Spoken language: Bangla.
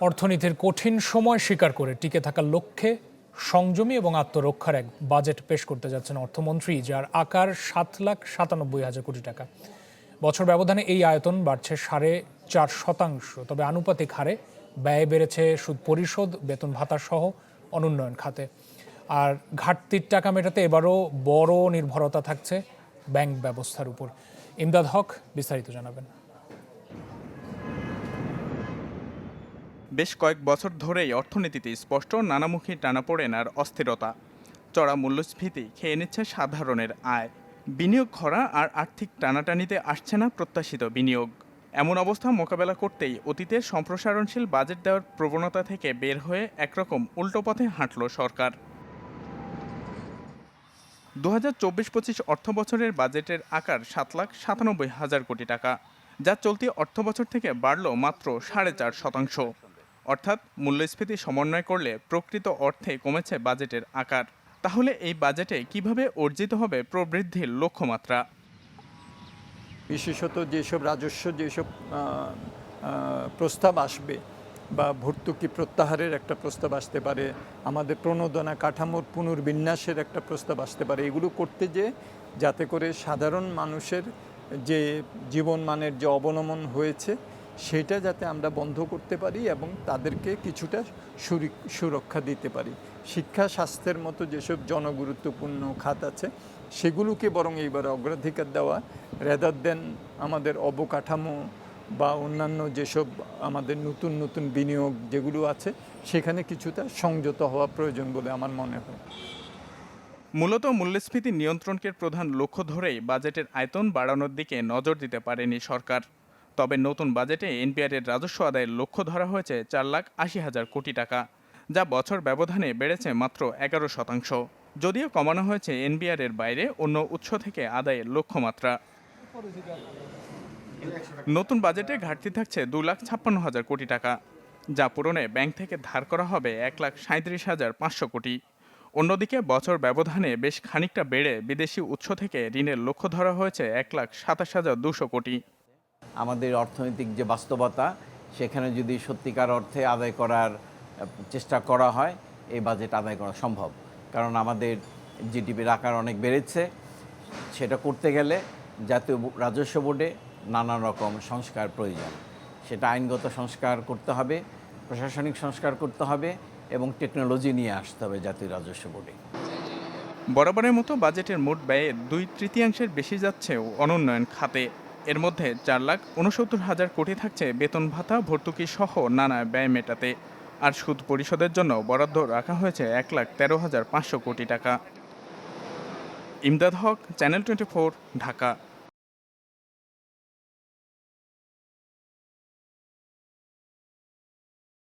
অর্থনীতির কঠিন সময় স্বীকার করে টিকে থাকার লক্ষ্যে সংযমী এবং আত্মরক্ষার এক বাজেট পেশ করতে যাচ্ছেন অর্থমন্ত্রী, যার আকার সাত লাখ সাতানব্বই হাজার কোটি টাকা। বছর ব্যবধানে এই আয়তন বাড়ছে সাড়ে চার শতাংশ, তবে আনুপাতিক হারে ব্যয় বেড়েছে সুদ পরিশোধ, বেতন ভাতা সহ অনুন্নয়ন খাতে। আর ঘাটতির টাকা মেটাতে এবারও বড় নির্ভরতা থাকছে ব্যাংক ব্যবস্থার উপর। ইমদাদ হক বিস্তারিত জানাবেন। বেশ কয়েক বছর ধরেই অর্থনীতিতে স্পষ্ট নানামুখী টানাপোড়েন আর অস্থিরতা। চড়া মূল্যস্ফীতি খেয়ে নিচ্ছে সাধারণের আয়। বিনিয়োগ খরা আর আর্থিক টানাটানিতে আসছে না প্রত্যাশিত বিনিয়োগ। এমন অবস্থা মোকাবেলা করতেই অতীতের সম্প্রসারণশীল বাজেট দেওয়ার প্রবণতা থেকে বের হয়ে একরকম উল্টো পথে হাঁটল সরকার। দু হাজার চব্বিশ পঁচিশ অর্থ বছরের বাজেটের আকার সাত লাখ সাতানব্বই হাজার কোটি টাকা, যা চলতি অর্থ বছর থেকে বাড়ল মাত্র সাড়ে চার শতাংশ। অর্থাৎ মূল্যস্ফীতি সমন্বয় করলে প্রকৃত অর্থে কমেছে বাজেটের আকার। তাহলে এই বাজেটে কীভাবে অর্জিত হবে প্রবৃদ্ধির লক্ষ্যমাত্রা? বিশেষত যেসব রাজস্ব, যেসব প্রস্তাব আসবে বা ভর্তুকি প্রত্যাহারের একটা প্রস্তাব আসতে পারে, আমাদের প্রণোদনা কাঠামোর পুনর্বিন্যাসের একটা প্রস্তাব আসতে পারে, এগুলো করতে যে, যাতে করে সাধারণ মানুষের যে জীবন মানের যে অবনমন হয়েছে সেটা যাতে আমরা বন্ধ করতে পারি এবং তাদেরকে কিছুটা সুরক্ষা দিতে পারি। শিক্ষা স্বাস্থ্যের মতো যেসব জনগুরুত্বপূর্ণ খাত আছে, সেগুলোকে বরং এইবার অগ্রাধিকার দেওয়া রেদার দেন আমাদের অবকাঠামো বা অন্যান্য যেসব আমাদের নতুন নতুন বিনিয়োগ যেগুলো আছে, সেখানে কিছুটা সংযত হওয়া প্রয়োজন বলে আমার মনে হয়। মূলত মূল্যস্ফীতি নিয়ন্ত্রণকে প্রধান লক্ষ্য ধরেই বাজেটের আয়তন বাড়ানোর দিকে নজর দিতে পারেনি সরকার। তবে নতুন বাজেটে এনপিআরের রাজস্ব আদায়ের লক্ষ্য ধরা হয়েছে চার লাখ আশি হাজার কোটি টাকা, যা বছর ব্যবধানে বেড়েছে মাত্র এগারো শতাংশ। যদিও কমানো হয়েছে এনবিআরের বাইরে অন্য উৎস থেকে আদায়ের লক্ষ্যমাত্রা। নতুন বাজেটে ঘাটতি থাকছে দু লাখ ছাপ্পান্ন হাজার কোটি টাকা, যা পূরণে ব্যাংক থেকে ধার করা হবে এক লাখ সাঁত্রিশ হাজার পাঁচশো কোটি। অন্যদিকে বছর ব্যবধানে বেশ খানিকটা বেড়ে বিদেশি উৎস থেকে ঋণের লক্ষ্য ধরা হয়েছে এক লাখ সাতাশ হাজার দুশো কোটি। আমাদের অর্থনৈতিক যে বাস্তবতা, সেখানে যদি সত্যিকার অর্থে আদায় করার চেষ্টা করা হয়, এই বাজেট আদায় করা সম্ভব। কারণ আমাদের জিডিপির আকার অনেক বেড়েছে। সেটা করতে গেলে জাতীয় রাজস্ব বোর্ডে নানা রকম সংস্কার প্রয়োজন। সেটা আইনগত সংস্কার করতে হবে, প্রশাসনিক সংস্কার করতে হবে এবং টেকনোলজি নিয়ে আসতে হবে জাতীয় রাজস্ব বোর্ডে। বরাবরের মতো বাজেটের মোট ব্যয়ের দুই তৃতীয়াংশের বেশি যাচ্ছে অনুন্নয়ন খাতে। এর মধ্যে চার লাখ উনসত্তর হাজার কোটি থাকছে বেতন ভাতা, ভর্তুকি সহ নানা ব্যয় মেটাতে। আর সুদ পরিশোধের জন্য বরাদ্দ রাখা হয়েছে এক লাখ তেরো হাজার পাঁচশো কোটি টাকা। Imdad Haque, channel twenty Dhaka.